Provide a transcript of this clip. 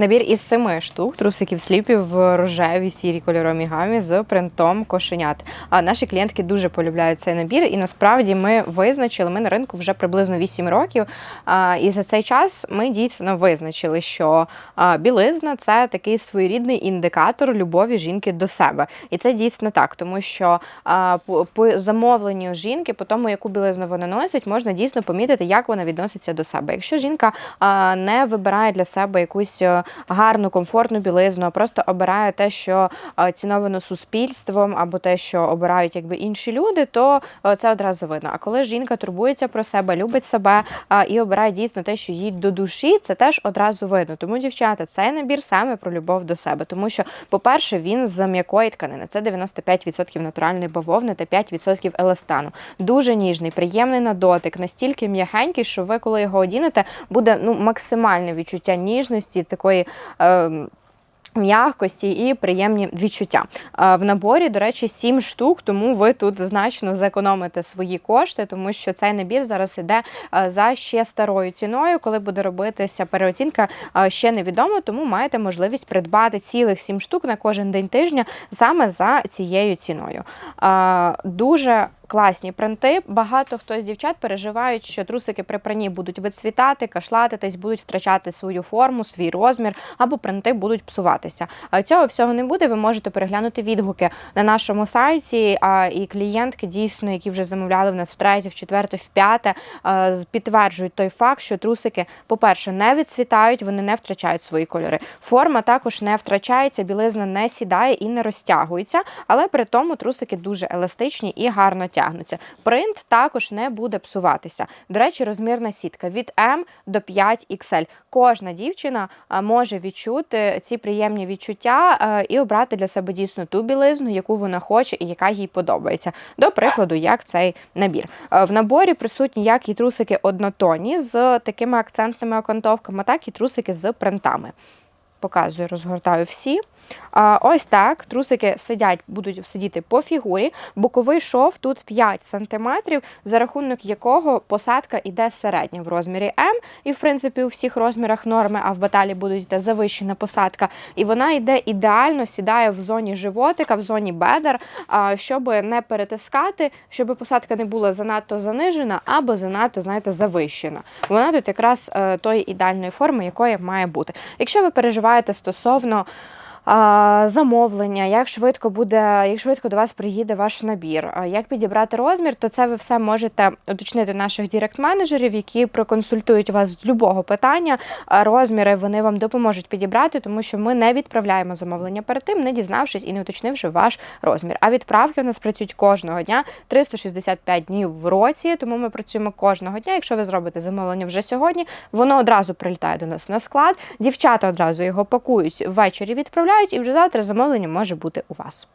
Набір із семи штук трусиків сліпів в рожевій сірій кольоровій гамі з принтом кошенят. А наші клієнтки дуже полюбляють цей набір, і насправді ми визначили. Ми на ринку вже приблизно 8 років. І за цей час ми дійсно визначили, що білизна це такий своєрідний індикатор любові жінки до себе. І це дійсно так, тому що по, замовленню жінки, по тому, яку білизну вона носить, можна дійсно помітити, як вона відноситься до себе. Якщо жінка не вибирає для себе якусь е, гарну, комфортну білизну, а просто обирає те, що е, ціновано суспільством, або те, що обирають якби інші люди, то е, це одразу видно. А коли жінка турбується про себе, любить себе е, і обирає дійсно те, що їй до душі, це теж одразу видно. Тому, дівчата, цей набір саме про любов до себе. Тому що, по-перше, він з м'якої тканини. Це 95% натуральної бавовни та 5% еластану. Дуже ніжний, приємний на дотик, настільки м'ягенький, що ви, коли його одінете, буде ну максимальне відчуття ніжності, такої. Е, М'якості і приємні відчуття. Е, В наборі, до речі, 7 штук, тому ви тут значно зекономите свої кошти, тому що цей набір зараз іде е, за ще старою ціною. Коли буде робитися переоцінка, ще невідомо, тому маєте можливість придбати цілих 7 штук на кожен день тижня саме за цією ціною. Дуже класні принти. Багато хто з дівчат переживають, що трусики при пранні будуть вицвітати, кашлатитись, будуть втрачати свою форму, свій розмір, або принти будуть псуватися. А цього всього не буде. Ви можете переглянути відгуки на нашому сайті. А і клієнтки дійсно, які вже замовляли в нас втретє, в четверте, в п'яте, підтверджують той факт, що трусики, по-перше, не відцвітають, вони не втрачають свої кольори. Форма також не втрачається, білизна не сідає і не розтягується, але при тому трусики дуже еластичні і гарно тягнуться. Принт також не буде псуватися. До речі, розмірна сітка від М до 5 XL. Кожна дівчина може відчути ці приємні відчуття е, і обрати для себе дійсно ту білизну, яку вона хоче і яка їй подобається. До прикладу, як цей набір. Е, В наборі присутні як і трусики однотонні з такими акцентними окантовками, так і трусики з принтами. Показую, розгортаю всі. Ось так трусики сидять, будуть сидіти по фігурі. Боковий шов тут 5 см, за рахунок якого посадка йде середня в розмірі М. І, в принципі, у всіх розмірах норми, а в баталі буде йти завищена посадка. І вона йде ідеально, сідає в зоні животика, в зоні бедер, щоб не перетискати, щоб посадка не була занадто занижена або занадто, знаєте, завищена. Вона тут якраз е, тої ідеальної форми, якої має бути. Якщо ви переживаєте стосовно замовлення, як швидко буде, як швидко до вас приїде ваш набір, як підібрати розмір, то це ви все можете уточнити наших директ-менеджерів, які проконсультують вас з любого питання. Розміри вони вам допоможуть підібрати, тому що ми не відправляємо замовлення перед тим, не дізнавшись і не уточнивши ваш розмір. А відправки у нас працюють кожного дня 365 днів в році, тому ми працюємо кожного дня. Якщо ви зробите замовлення вже сьогодні, воно одразу прилітає до нас на склад. Дівчата одразу його пакують ввечері, відправляють, і вже завтра замовлення може бути у вас.